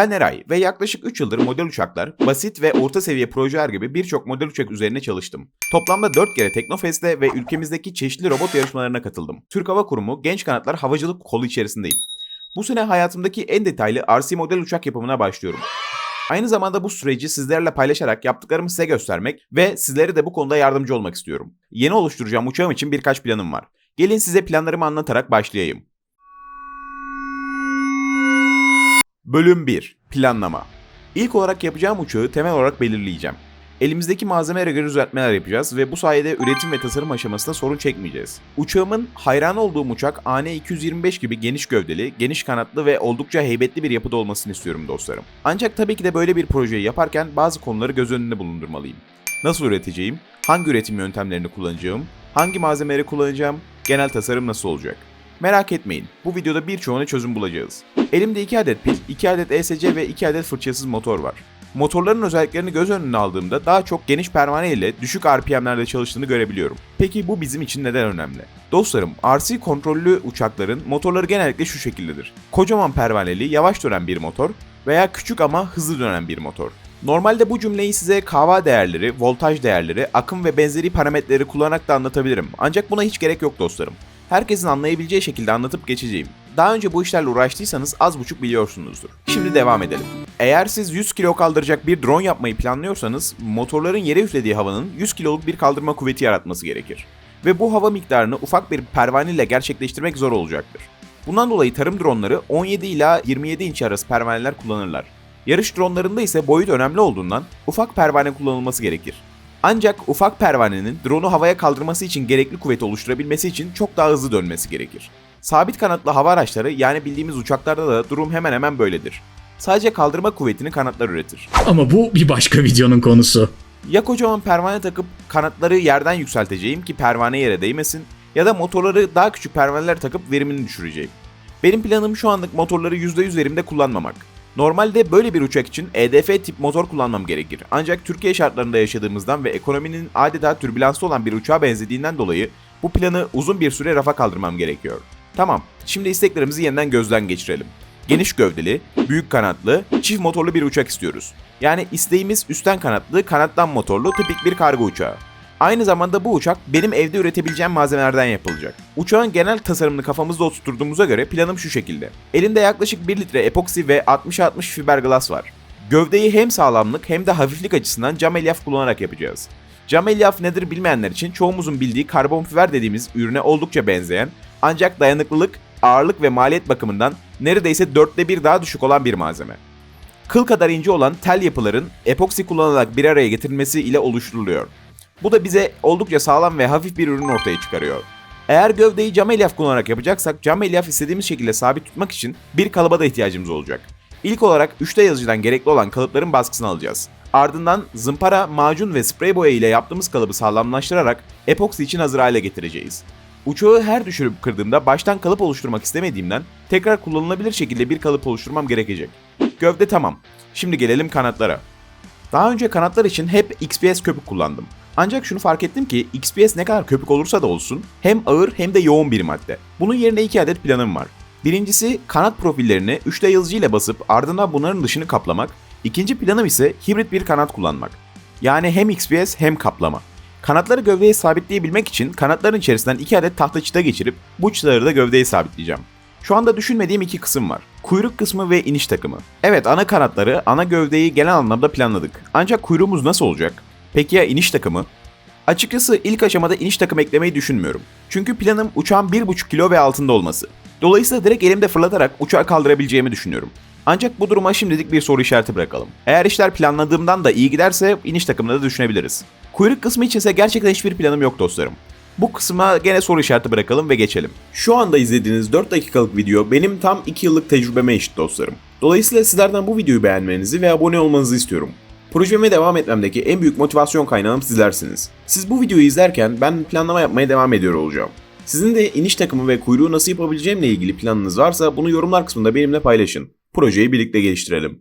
Ben Eray ve yaklaşık 3 yıldır model uçaklar, basit ve orta seviye projeler gibi birçok model uçak üzerine çalıştım. Toplamda 4 kere Teknofest'te ve ülkemizdeki çeşitli robot yarışmalarına katıldım. Türk Hava Kurumu Genç Kanatlar Havacılık Kolu içerisindeyim. Bu sene hayatımdaki en detaylı RC model uçak yapımına başlıyorum. Aynı zamanda bu süreci sizlerle paylaşarak yaptıklarımı size göstermek ve sizlere de bu konuda yardımcı olmak istiyorum. Yeni oluşturacağım uçağım için birkaç planım var. Gelin size planlarımı anlatarak başlayayım. Bölüm 1. Planlama. İlk olarak yapacağım uçağı temel olarak belirleyeceğim. Elimizdeki malzemelere göre düzeltmeler yapacağız ve bu sayede üretim ve tasarım aşamasında sorun çekmeyeceğiz. Uçağımın hayran olduğum uçak AN-225 gibi geniş gövdeli, geniş kanatlı ve oldukça heybetli bir yapıda olmasını istiyorum dostlarım. Ancak tabii ki de böyle bir projeyi yaparken bazı konuları göz önünde bulundurmalıyım. Nasıl üreteceğim, hangi üretim yöntemlerini kullanacağım, hangi malzemeleri kullanacağım, genel tasarım nasıl olacak? Merak etmeyin, bu videoda birçoğuna çözüm bulacağız. Elimde 2 adet pil, 2 adet ESC ve 2 adet fırçasız motor var. Motorların özelliklerini göz önüne aldığımda daha çok geniş pervane ile düşük RPM'lerde çalıştığını görebiliyorum. Peki bu bizim için neden önemli? Dostlarım, RC kontrollü uçakların motorları genellikle şu şekildedir. Kocaman pervaneli, yavaş dönen bir motor veya küçük ama hızlı dönen bir motor. Normalde bu cümleyi size kava değerleri, voltaj değerleri, akım ve benzeri parametreleri kullanarak da anlatabilirim. Ancak buna hiç gerek yok dostlarım herkesin anlayabileceği şekilde anlatıp geçeceğim. Daha önce bu işlerle uğraştıysanız az buçuk biliyorsunuzdur. Şimdi devam edelim. Eğer siz 100 kilo kaldıracak bir drone yapmayı planlıyorsanız motorların yere üflediği havanın 100 kiloluk bir kaldırma kuvveti yaratması gerekir. Ve bu hava miktarını ufak bir pervane ile gerçekleştirmek zor olacaktır. Bundan dolayı tarım dronları 17 ila 27 inç arası pervaneler kullanırlar. Yarış dronlarında ise boyut önemli olduğundan ufak pervane kullanılması gerekir. Ancak ufak pervanenin drone'u havaya kaldırması için gerekli kuvveti oluşturabilmesi için çok daha hızlı dönmesi gerekir. Sabit kanatlı hava araçları yani bildiğimiz uçaklarda da durum hemen hemen böyledir. Sadece kaldırma kuvvetini kanatlar üretir. Ama bu bir başka videonun konusu. Ya kocaman pervane takıp kanatları yerden yükselteceğim ki pervane yere değmesin ya da motorları daha küçük pervaneler takıp verimini düşüreceğim. Benim planım şu anlık motorları %100 verimde kullanmamak. Normalde böyle bir uçak için EDF tip motor kullanmam gerekir. Ancak Türkiye şartlarında yaşadığımızdan ve ekonominin adeta türbülanslı olan bir uçağa benzediğinden dolayı bu planı uzun bir süre rafa kaldırmam gerekiyor. Tamam, şimdi isteklerimizi yeniden gözden geçirelim. Geniş gövdeli, büyük kanatlı, çift motorlu bir uçak istiyoruz. Yani isteğimiz üstten kanatlı, kanattan motorlu tipik bir kargo uçağı. Aynı zamanda bu uçak benim evde üretebileceğim malzemelerden yapılacak. Uçağın genel tasarımını kafamızda oturttuğumuza göre planım şu şekilde. Elimde yaklaşık 1 litre epoksi ve 60-60 fiberglass var. Gövdeyi hem sağlamlık hem de hafiflik açısından cam elyaf kullanarak yapacağız. Cam elyaf nedir bilmeyenler için çoğumuzun bildiği karbon fiber dediğimiz ürüne oldukça benzeyen ancak dayanıklılık, ağırlık ve maliyet bakımından neredeyse dörtte bir daha düşük olan bir malzeme. Kıl kadar ince olan tel yapıların epoksi kullanılarak bir araya getirilmesi ile oluşturuluyor. Bu da bize oldukça sağlam ve hafif bir ürün ortaya çıkarıyor. Eğer gövdeyi cam elyaf kullanarak yapacaksak cam elyaf istediğimiz şekilde sabit tutmak için bir kalıba da ihtiyacımız olacak. İlk olarak 3D yazıcıdan gerekli olan kalıpların baskısını alacağız. Ardından zımpara, macun ve sprey boya ile yaptığımız kalıbı sağlamlaştırarak epoksi için hazır hale getireceğiz. Uçağı her düşürüp kırdığımda baştan kalıp oluşturmak istemediğimden tekrar kullanılabilir şekilde bir kalıp oluşturmam gerekecek. Gövde tamam. Şimdi gelelim kanatlara. Daha önce kanatlar için hep XPS köpük kullandım. Ancak şunu fark ettim ki XPS ne kadar köpük olursa da olsun hem ağır hem de yoğun bir madde. Bunun yerine iki adet planım var. Birincisi kanat profillerini 3D yazıcı ile basıp ardından bunların dışını kaplamak. İkinci planım ise hibrit bir kanat kullanmak. Yani hem XPS hem kaplama. Kanatları gövdeye sabitleyebilmek için kanatların içerisinden iki adet tahta çıta geçirip bu çıtaları da gövdeye sabitleyeceğim. Şu anda düşünmediğim iki kısım var. Kuyruk kısmı ve iniş takımı. Evet ana kanatları, ana gövdeyi genel anlamda planladık. Ancak kuyruğumuz nasıl olacak? Peki ya iniş takımı? Açıkçası ilk aşamada iniş takım eklemeyi düşünmüyorum. Çünkü planım uçağın 1,5 kilo ve altında olması. Dolayısıyla direkt elimde fırlatarak uçağı kaldırabileceğimi düşünüyorum. Ancak bu duruma şimdilik bir soru işareti bırakalım. Eğer işler planladığımdan da iyi giderse iniş takımını da düşünebiliriz. Kuyruk kısmı için ise gerçekten hiçbir planım yok dostlarım. Bu kısma gene soru işareti bırakalım ve geçelim. Şu anda izlediğiniz 4 dakikalık video benim tam 2 yıllık tecrübeme eşit dostlarım. Dolayısıyla sizlerden bu videoyu beğenmenizi ve abone olmanızı istiyorum. Projeme devam etmemdeki en büyük motivasyon kaynağım sizlersiniz. Siz bu videoyu izlerken ben planlama yapmaya devam ediyor olacağım. Sizin de iniş takımı ve kuyruğu nasıl yapabileceğimle ilgili planınız varsa bunu yorumlar kısmında benimle paylaşın. Projeyi birlikte geliştirelim.